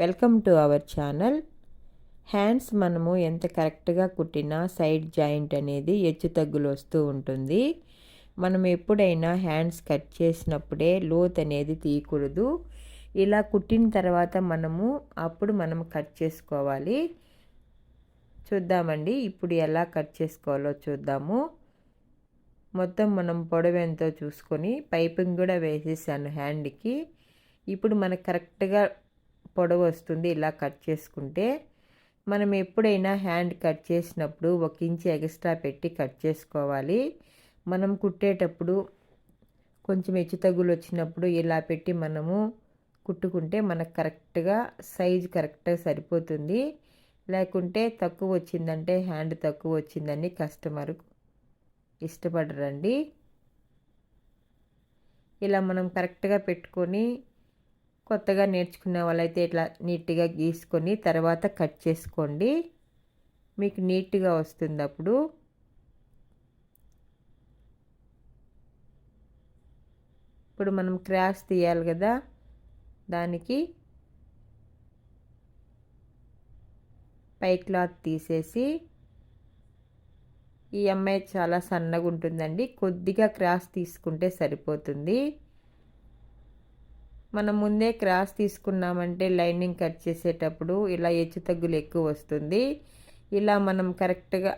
Welcome to our channel hands మనము ఎంత కరెక్ట్గా కుట్టినా సైడ్ జాయింట్ అనేది హెచ్చు తగ్గులు వస్తూ ఉంటుంది. మనం ఎప్పుడైనా హ్యాండ్స్ కట్ చేసినప్పుడే లోత్ అనేది తీయకూడదు. ఇలా కుట్టిన తర్వాత మనము అప్పుడు మనం కట్ చేసుకోవాలి. చూద్దామండి ఇప్పుడు ఎలా కట్ చేసుకోవాలో చూద్దాము. మొత్తం మనం పొడవు ఎంతో చూసుకొని పైపింగ్ కూడా వేసేసాను హ్యాండ్కి ఇప్పుడు మనకు కరెక్ట్గా పొడవు వస్తుంది ఇలా కట్ చేసుకుంటే మనం ఎప్పుడైనా హ్యాండ్ కట్ చేసినప్పుడు ఒక ఇంచు ఎక్స్ట్రా పెట్టి కట్ చేసుకోవాలి. మనం కుట్టేటప్పుడు కొంచెం హెచ్చు తగ్గులు వచ్చినప్పుడు ఇలా పెట్టి మనము కుట్టుకుంటే మనకు కరెక్ట్గా సైజ్ కరెక్ట్గా సరిపోతుంది. లేకుంటే తక్కువ వచ్చిందంటే హ్యాండ్ తక్కువ వచ్చిందని కస్టమర్ ఇష్టపడరండి. ఇలా మనం కరెక్ట్గా పెట్టుకొని కొత్తగా నేర్చుకునే వాళ్ళైతే ఇట్లా నీట్గా గీసుకొని తర్వాత కట్ చేసుకోండి. మీకు నీట్గా వస్తుంది అప్పుడు. ఇప్పుడు మనం క్రాస్ తీయాలి కదా దానికి. పై క్లాత్ తీసేసి. ఈ అమ్మాయి చాలా సన్నగా ఉంటుందండి. కొద్దిగా క్రాస్ తీసుకుంటే సరిపోతుంది. మనం ముందే క్రాస్ తీసుకున్నామంటే లైనింగ్ కట్ చేసేటప్పుడు ఇలా హెచ్చు తగ్గులు ఎక్కువ వస్తుంది. ఇలా మనం కరెక్ట్గా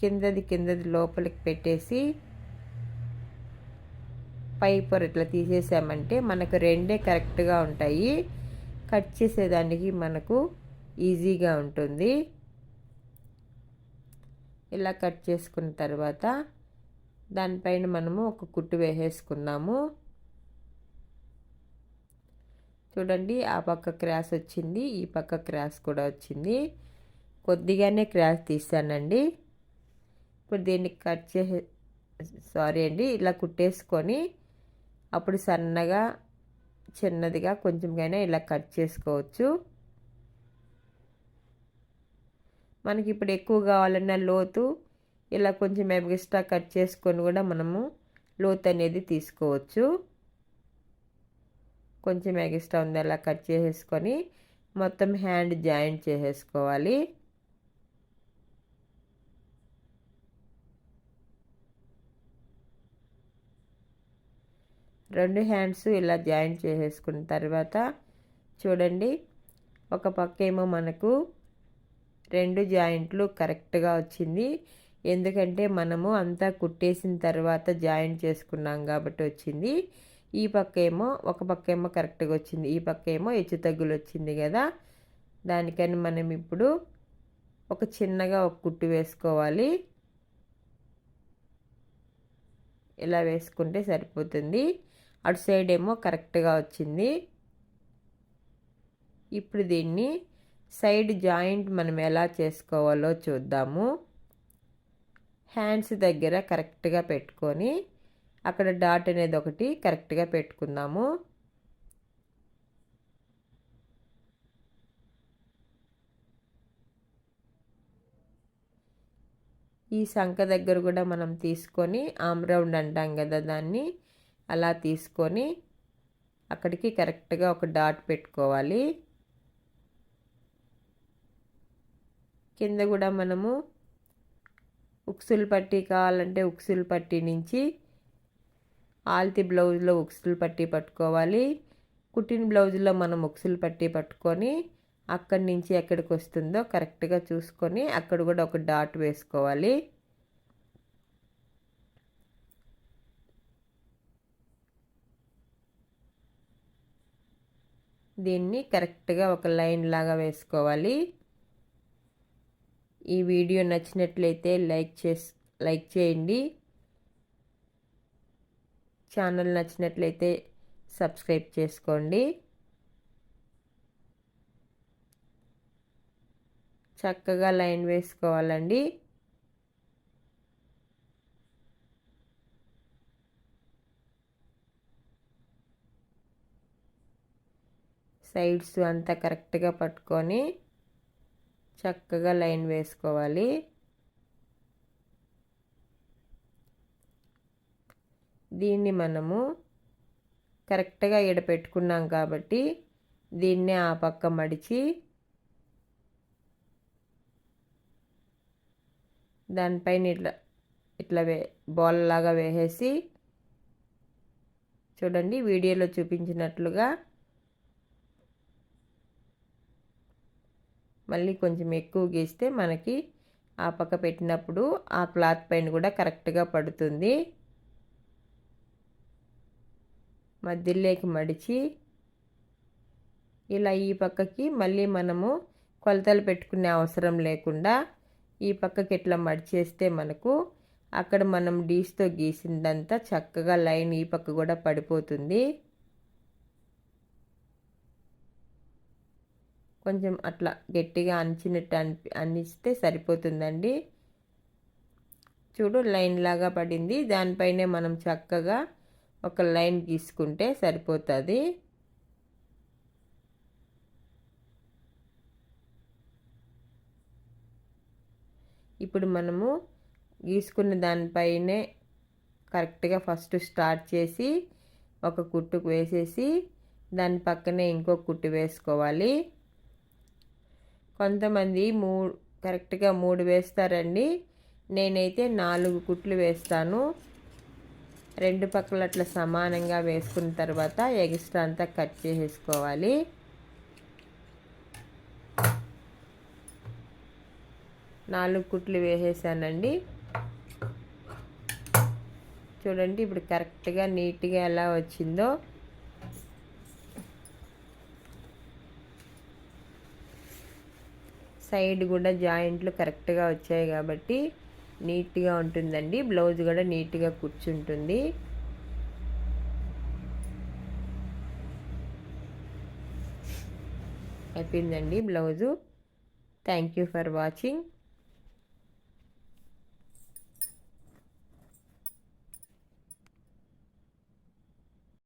కిందది కిందది లోపలికి పెట్టేసి పై పొర ఇట్లా తీసేసామంటే మనకు రెండే కరెక్ట్గా ఉంటాయి. కట్ చేసేదానికి మనకు ఈజీగా ఉంటుంది. ఇలా కట్ చేసుకున్న తర్వాత దానిపైన మనము ఒక కుట్టు వేసేసుకున్నాము. చూడండి ఆ పక్క క్రాస్ వచ్చింది ఈ పక్క క్రాస్ కూడా వచ్చింది. కొద్దిగానే క్రాస్ తీసానండి. ఇప్పుడు దీన్ని కట్ చేసే సారీ అండి ఇలా కుట్టేసుకొని అప్పుడు సన్నగా చిన్నదిగా కొంచెంగానే ఇలా కట్ చేసుకోవచ్చు. మనకి ఇప్పుడు ఎక్కువ కావాలన్న లోతు ఇలా కొంచెం ఎక్స్ట్రా కట్ చేసుకొని కూడా మనము లోతు అనేది తీసుకోవచ్చు. కొంచెం ఎక్స్ట్రా ఉంది అలా కట్ చేసేసుకొని మొత్తం హ్యాండ్ జాయింట్ చేసేసుకోవాలి. రెండు హ్యాండ్స్ ఇలా జాయింట్ చేసేసుకున్న తర్వాత చూడండి ఒక పక్క ఏమో మనకు రెండు జాయింట్లు కరెక్ట్గా వచ్చింది. ఎందుకంటే మనము అంతా కుట్టేసిన తర్వాత జాయింట్ చేసుకున్నాం కాబట్టి వచ్చింది. ఈ పక్క ఏమో ఒక పక్క ఏమో కరెక్ట్గా వచ్చింది. ఈ పక్క ఏమో హెచ్చు తగ్గులు వచ్చింది కదా. దానికని మనం ఇప్పుడు ఒక చిన్నగా ఒక కుట్టు వేసుకోవాలి. ఇలా వేసుకుంటే సరిపోతుంది. అటు సైడ్ ఏమో కరెక్ట్గా వచ్చింది. ఇప్పుడు దీన్ని సైడ్ జాయింట్ మనం ఎలా చేసుకోవాలో చూద్దాము. హ్యాండ్స్ దగ్గర కరెక్ట్గా పెట్టుకొని అక్కడ డాట్ అనేది ఒకటి కరెక్ట్గా పెట్టుకుందాము. ఈ సంఖ దగ్గర కూడా మనం తీసుకొని ఆమ్ రౌండ్ అంటాం కదా దాన్ని అలా తీసుకొని అక్కడికి కరెక్ట్గా ఒక డాట్ పెట్టుకోవాలి. కింద కూడా మనము ఉక్సులు పట్టి కావాలంటే ఉక్సులు పట్టి నుంచి ఆల్తి బ్లౌజ్లో ఉక్సులు పట్టి పట్టుకోవాలి. కుట్టిన బ్లౌజ్లో మనం ఉక్సులు పట్టి పట్టుకొని అక్కడి నుంచి ఎక్కడికి వస్తుందో కరెక్ట్గా చూసుకొని అక్కడ కూడా ఒక డాట్ వేసుకోవాలి. దీన్ని కరెక్ట్గా ఒక లైన్ లాగా వేసుకోవాలి. ఈ వీడియో నచ్చినట్లయితే లైక్ చేసి లైక్ చేయండి. ఛానల్ నచ్చినట్లయితే సబ్స్క్రైబ్ చేసుకోండి. చక్కగా లైన్ వేసుకోవాలండి. సైడ్స్ అంతా కరెక్ట్గా పట్టుకొని చక్కగా లైన్ వేసుకోవాలి. దీన్ని మనము కరెక్ట్గా ఈడ పెట్టుకున్నాం కాబట్టి దీన్నే ఆ పక్క మడిచి దానిపైన ఇట్లా ఇట్లా వే బాల్ లాగా వేసేసి చూడండి వీడియోలో చూపించినట్లుగా మళ్ళీ కొంచెం ఎక్కువ గీస్తే మనకి ఆ పక్క పెట్టినప్పుడు ఆ క్లాత్ పైన కూడా కరెక్ట్గా పడుతుంది. మధ్యలోకి మడిచి ఇలా ఈ పక్కకి మళ్ళీ మనము కొలతలు పెట్టుకునే అవసరం లేకుండా ఈ పక్కకి ఇట్లా మడిచేస్తే మనకు అక్కడ మనం డీస్తో గీసిందంతా చక్కగా లైన్ ఈ పక్క కూడా పడిపోతుంది. కొంచెం అట్లా గట్టిగా అంచినట్టు అనిపి అందిస్తే సరిపోతుందండి. చూడు లైన్ లాగా పడింది. దానిపైనే మనం చక్కగా ఒక లైన్ గీసుకుంటే సరిపోతుంది. ఇప్పుడు మనము గీసుకున్న దానిపైనే కరెక్ట్గా ఫస్ట్ స్టార్ట్ చేసి ఒక కుట్టుకు వేసేసి దాని పక్కనే ఇంకో కుట్టు వేసుకోవాలి. కొంతమంది మూ కరెక్ట్గా మూడు వేస్తారండి. నేనైతే నాలుగు కుట్లు వేస్తాను. రెండు పక్కల అట్లా సమానంగా వేసుకున్న తర్వాత ఎగ్స్ట్రా అంతా కట్ చేసేసుకోవాలి. నాలుగు కుట్లు వేసేసానండి. చూడండి ఇప్పుడు కరెక్ట్గా నీట్గా ఎలా వచ్చిందో. సైడ్ కూడా జాయింట్లు కరెక్ట్గా వచ్చాయి కాబట్టి నీట్గా ఉంటుందండి. బ్లౌజ్ కూడా నీట్గా కూర్చుంటుంది. అయిపోయిందండి blouse. Thank you for watching